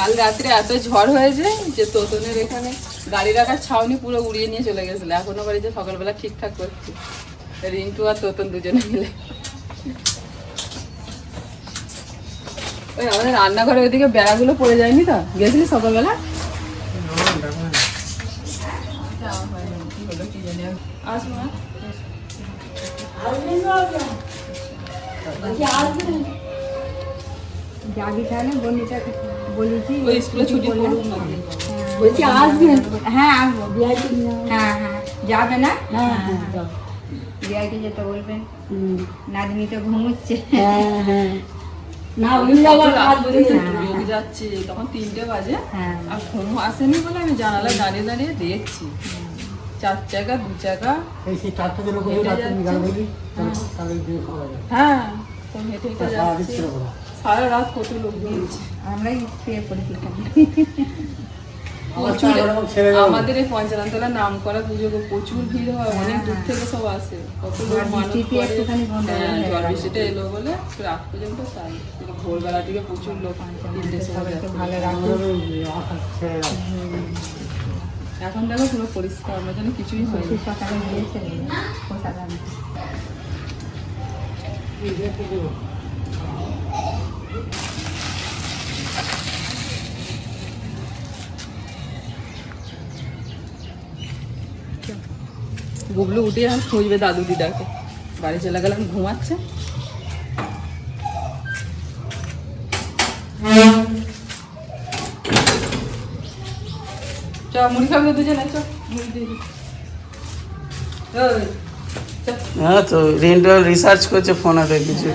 কাল রাত্রে এত ঝড় হয়েছে যে তোতনের এখানে গাড়ি রাখার ছাউনি পুরো উড়িয়ে নিয়ে চলে গেছিল। এখনও বাড়িতে সকালবেলা ঠিকঠাক করছি। রিন্টু আর তোতন দুজনে মিলে। ওই আমাদের রান্নাঘরে ওইদিকে বেড়াগুলো পড়ে যায়নি তো? গেছিলি সকালবেলা। আসব যাবি তাহলে বন্ধুটাকে বলেছি স্কুলে ছুটি বলছি আসবেন হ্যাঁ আসব হ্যাঁ হ্যাঁ যাবে না হ্যাঁ হ্যাঁ যেতে বলবেন নাতনি তো ঘুমোচ্ছে হ্যাঁ হ্যাঁ না উনি আবার কাজ পর্যন্ত যাচ্ছে তখন তিনটে বাজে আর ঘুম আসেনি বলে আমি জানালায় দাঁড়িয়ে দাঁড়িয়ে দেখছি চার চাকা দু চাকা হ্যাঁ তো হেঁটে হেঁটে সারা যাচ্ছি দিচ্ছিল বলো সারা রাত কত লোক দিয়েছে আমরাই শুয়ে যাব আমাদের এই পঞ্চানতলা নাম করা পুজো প্রচুর ভিড় হয় অনেক দূর থেকে সব আসে। কত লোক ঝড় হ্যাঁ, হয়ে। বৃষ্টিটা এলো বলে রাত পর্যন্ত তাই। ভোরবেলা থেকে প্রচুর লোক এখন দেখো পুরো পরিষ্কার আমরা যেন কিছুই হয়নি। সকালে গিয়েছে গুবলু উঠে এখন খুঁজবে দাদু দিদাকে। বাড়ি চলে গেলাম ঘুমাচ্ছে। চ মুড়ি খাবে দুজনে চ। হ্যাঁ তো রিন্টু রিসার্চ করছে ফোনেতে কিছু।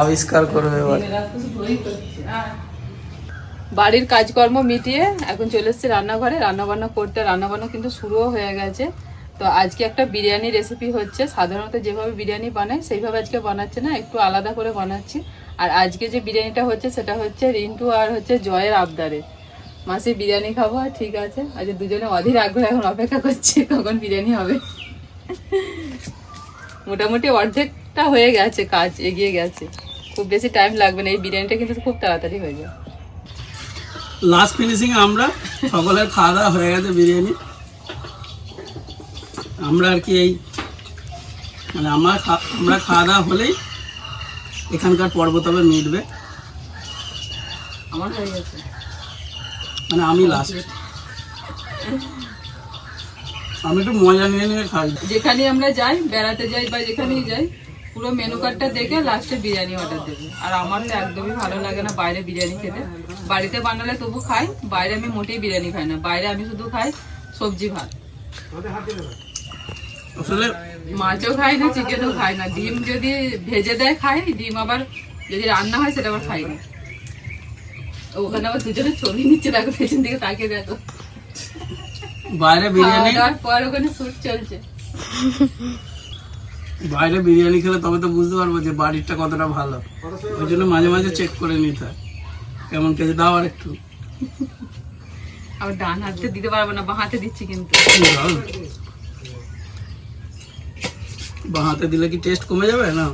আবিষ্কার করবে এবার। বাড়ির কাজকর্ম মিটিয়ে এখন চলে এসেছি রান্নাঘরে। রান্নাবান্না করতে রান্নাবান্না কিন্তু শুরুও হয়ে গেছে। তো আজকে একটা বিরিয়ানি রেসিপি হচ্ছে। সাধারণত যেভাবে বিরিয়ানি বানাই সেইভাবে আজকে বানাচ্ছে না, একটু আলাদা করে বানাচ্ছি। আর আজকে যে বিরিয়ানিটা হচ্ছে, সেটা হচ্ছে রিন্টু আর হচ্ছে জয়ের আবদারে। মাসি বিরিয়ানি খাব, আর ঠিক আছে। আজ দুজনে অধীর আগ্রহ এখন অপেক্ষা করছি, কখন বিরিয়ানি হবে। মোটামুটি অর্ধেকটা হয়ে গেছে, কাজ এগিয়ে গেছে। খুব বেশি টাইম লাগবে না, এই বিরিয়ানিটা কিন্তু খুব তাড়াতাড়ি হয়ে যায় লাস্ট ফিনিশিং আমরা সকলের খাওয়া দাওয়া হয়ে গেছে বিরিয়ানি। আমরা আর কি এই মানে আমরা আমরা খাওয়া দাওয়া হলেই এখানকার পর্ব তবে মিটবে। আমার হয়ে গেছে। মানে আমি লাস্ট আমি একটু মজা নিয়ে নিয়ে খাই। যেখানে আমরা যাই বেড়াতে যাই বা যেখানেই যাই পুরো মেনু কার্ডটা দেখে লাস্টে বিরিয়ানি অর্ডার দেবে। আর আমার তো একদমই ভালো লাগে না বাইরে বিরিয়ানি খেতে। বাড়িতে বানালে তবু খাই বাইরে আমি মোটেই বিরিয়ানি খাই না। বাইরে আমি শুধু খাই সবজি ভাত। আসলে মাছও খাই না চিকেনও খাই না। ডিম যদি ভেজে দেয় খাই। ডিম আবার যদি রান্না হয় সেটা আবার খাই না। ওখানে আবার দুজনে ছবি নিচ্ছে দেখো পেছন দিকে তাকিয়ে দেখো। বাইরে বিরিয়ানি পর ওখানে শুট চলছে। বাইরে বিরিয়ানি খেলে তবে তো বুঝতে পারব যে বাড়িরটা কতটা ভালো। ওই জন্য মাঝে মাঝে চেক করে নিতে হয়। কেমন খেতে দাও আর একটু। আবার ডান হাতে দিতে পারব না বা হাতে দিচ্ছি কিন্তু। বাঁ হাতে দিলে কি টেস্ট কমে যাবে? না।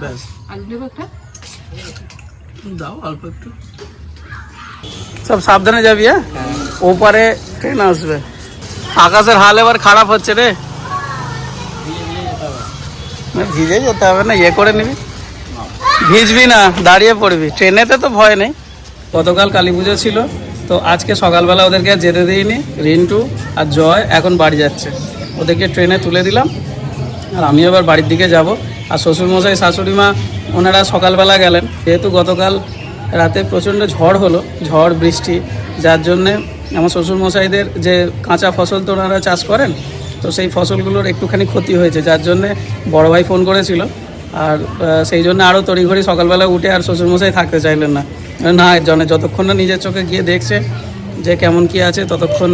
ব্যাস। দাও অল্প একটু। সব সাবধানে যাবি হ্যাঁ? ওপারে ট্রেন আসবে। আকাশের হাল এবার খারাপ হচ্ছে রে। না, ভিজে যেতে হবে না ইয়ে করে নিবি। ভিজবি না দাঁড়িয়ে পড়বি। ট্রেনেতে তো ভয় নেই। গতকাল কালী পুজো ছিল তো আজকে সকালবেলা ওদেরকে আর যেতে দিইনি। রিন্টু আর জয় এখন বাড়ি যাচ্ছে। ওদেরকে ট্রেনে তুলে দিলাম। আর আমি এবার বাড়ির দিকে যাব। আর শ্বশুরমশাই শাশুড়ি মা ওনারা সকালবেলা গেলেন। যেহেতু গতকাল রাতে প্রচণ্ড ঝড় হলো, ঝড়, বৃষ্টি, যার জন্যে আমার শ্বশুরমশাইদের যে কাঁচা ফসল তো ওনারা চাষ করেন, তো সেই ফসলগুলোর একটুখানি ক্ষতি হয়েছে, যার জন্যে বড় ভাই ফোন করেছিল। আর সেই জন্য আরও তড়িঘড়ি সকালবেলা উঠে আর শ্বশুরমশাই থাকতে চাইলেন না। না জনে যতক্ষণ না নিজের চোখে গিয়ে দেখছে যে কেমন কি আছে, ততক্ষণ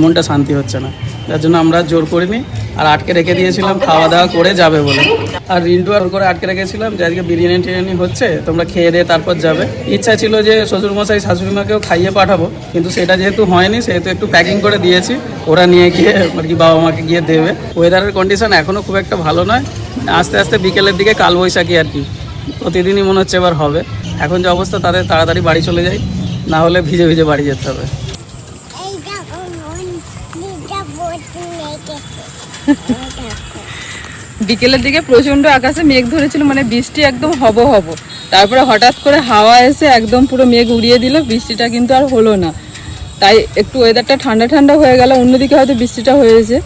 মনটা শান্তি হচ্ছে না। যার জন্য আমরা জোর করিনি। আর আটকে রেখে দিয়েছিলাম, খাওয়া দাওয়া করে যাবে বলে। আর রিন্টু আর করে আটকে রেখেছিলাম যে আজকে বিরিয়ানি টিরিয়ানি হচ্ছে, তোমরা খেয়ে দিয়ে তারপর যাবে। ইচ্ছা ছিল যে শ্বশুরমশাই, শাশুড়িমাকেও খাইয়ে পাঠাবো, কিন্তু সেটা যেহেতু হয়নি, সেহেতু একটু প্যাকিং করে দিয়েছি। ওরা নিয়ে গিয়ে আর কি বাবা মাকে গিয়ে দেবে। ওয়েদারের কন্ডিশন এখনও খুব একটা ভালো নয়। আস্তে আস্তে বিকেলের দিকে কালবৈশাখী আর কি। প্রতিদিনই মনে হচ্ছে এবার হবে। এখন যে অবস্থা, তাদের তাড়াতাড়ি বাড়ি চলে যায় না হলে ভিজে ভিজে বাড়ি যেতে হবে। বিকেলের দিকে প্রচণ্ড আকাশে মেঘ ধরেছিল মানে বৃষ্টি একদম হব হব। তারপরে হঠাৎ করে হাওয়া এসে একদম পুরো মেঘ উড়িয়ে দিল, বৃষ্টিটা কিন্তু আর হলো না। তাই একটু ওয়েদারটা ঠান্ডা ঠান্ডা হয়ে গেল, অন্যদিকে হয়তো বৃষ্টিটা হয়েছে।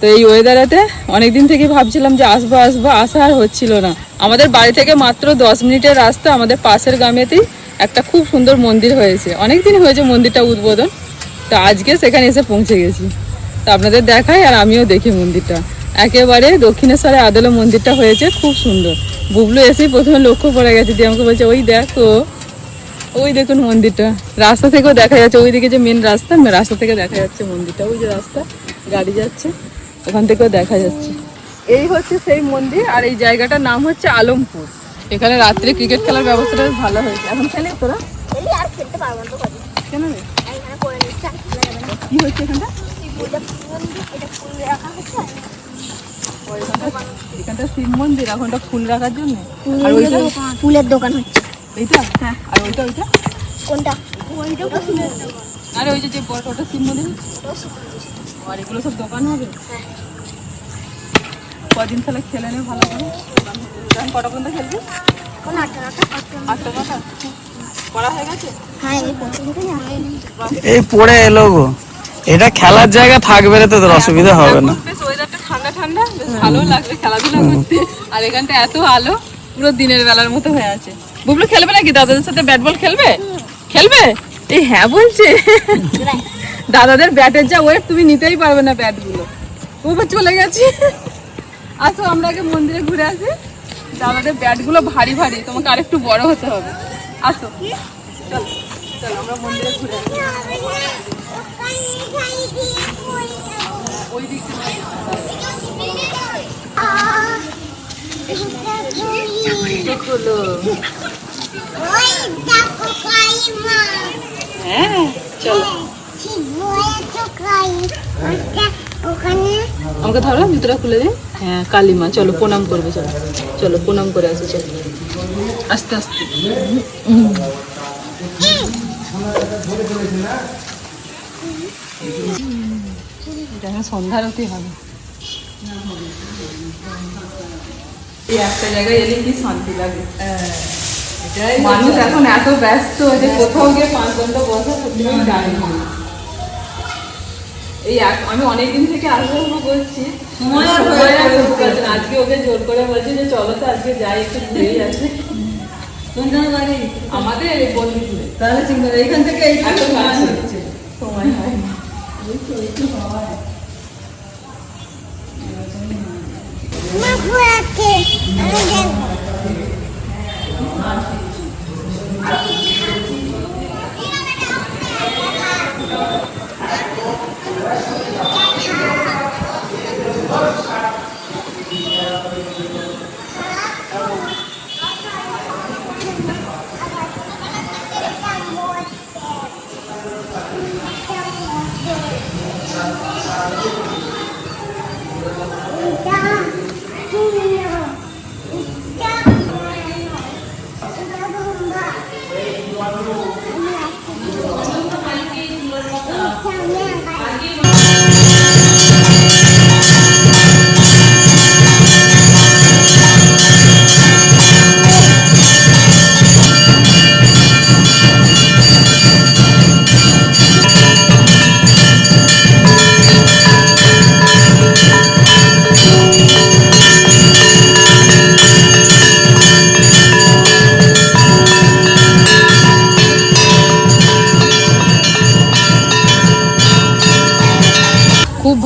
তো এই ওয়েদারেতে অনেকদিন থেকে ভাবছিলাম যে আসব আসব, আসা আর হচ্ছিল না। আমাদের বাড়ি থেকে মাত্র দশ মিনিটের রাস্তা, আমাদের পাশের গ্রামেতেই একটা খুব সুন্দর মন্দির হয়েছে। অনেক দিন হয়েছে মন্দিরটা উদ্বোধন, তো আজকে সেখানে এসে পৌঁছে গেছি। তো আপনাদের দেখাই আর আমিও দেখি মন্দিরটা। একেবারে দক্ষিণেশ্বরে আদলে মন্দিরটা হয়েছে খুব সুন্দর। বুবলু এসেই প্রথমে লক্ষ্য করে গেছে দিয়ে আমাকে বলছে ওই দেখো ওই দেখুন মন্দিরটা। রাস্তা থেকেও দেখা যাচ্ছে ওইদিকে যে মেন রাস্তা রাস্তা থেকে দেখা যাচ্ছে মন্দিরটা ওই যে রাস্তা গাড়ি যাচ্ছে ওখান থেকেও দেখা যাচ্ছে। এই হচ্ছে সেই মন্দির আর এই জায়গাটার নাম হচ্ছে আলমপুর। এখানে রাত্রে ক্রিকেট খেলার ব্যবস্থাটা ভালো হয়েছে। এখন খেলে তোরা? কেন কি হচ্ছে এখানটা? ফুল এখানটা শিব মন্দির এখনটা রাখার জন্য? আর ওইটা ফুলের দোকান হচ্ছে। এইটা? হ্যাঁ। আর ওইটা ওইটা? কোনটা? ওইটা ফুলের দোকান। আরে ওই যে যে বড় ওটা শিব মন্দির? আর এগুলো সব দোকান হবে? কদিন তাহলে খেলে নে ভালো করে। এখন কটা পর্যন্ত খেলবি? কোন আটটা আটটা পড়া হয়ে গেছে? হ্যাঁ এই এই পড়ে এলো গো। এটা খেলার জায়গা থাকবে রে তোদের অসুবিধা হবে না। ওয়েদারটা ঠান্ডা ঠান্ডা বেশ ভালো লাগবে খেলাধুলা করতে। আর এখানটা এত আলো পুরো দিনের বেলার মতো হয়ে আছে। বুবলু খেলবে নাকি? দাদাদের সাথে ব্যাট বল খেলবে? খেলবে? এই হ্যাঁ বলছে। দাদাদের ব্যাটের যা ওয়েট তুমি নিতেই পারবে না ব্যাটগুলো। ওপর চলে গেছি। আসো আমরা আগে মন্দিরে ঘুরে আসি। দাদাদের ব্যাটগুলো ভারী ভারী তোমাকে আরেকটু বড় হতে হবে। আসো। চলো চলো আমরা মন্দিরে ঘুরে আসি। আমাকে ধরো জুতোটা খুলে দিন হ্যাঁ কালিমা, চলো, প্রণাম করবে, চলো। চলো, প্রণাম করে আসো, চলো। আস্তে আস্তে। এটা সন্ধ্যারতি হবে। এই একটা জায়গায় এলে কি শান্তি লাগে? মানুষ এখন এত ব্যস্ত যে কোথাও গিয়ে পাঁচ ঘণ্টা বসা সত্যি জানি না। এই আমি অনেকদিন থেকে আগ্রহ করছি। আজকে ওকে জোর করে বলছি যে চলো তো আজকে যাই একটু ঘুরেই আসি। আমাদের বন্ধুপুরে তাহলে এখান থেকে সময় হয় না মাকুয়াকে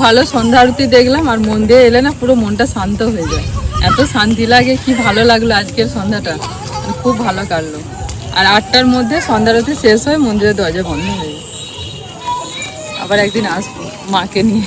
ভালো সন্ধ্যা আরতি দেখলাম আর মন্দিরে এলে না পুরো মনটা শান্ত হয়ে যায়। এত শান্তি লাগে, কি ভালো লাগল আজকের সন্ধ্যাটা। খুব ভালো কাটলো। আর আটটার মধ্যে সন্ধ্যা আরতি শেষ হয়ে মন্দিরের দরজা বন্ধ হয়ে যায়। আবার একদিন আসব মাকে নিয়ে।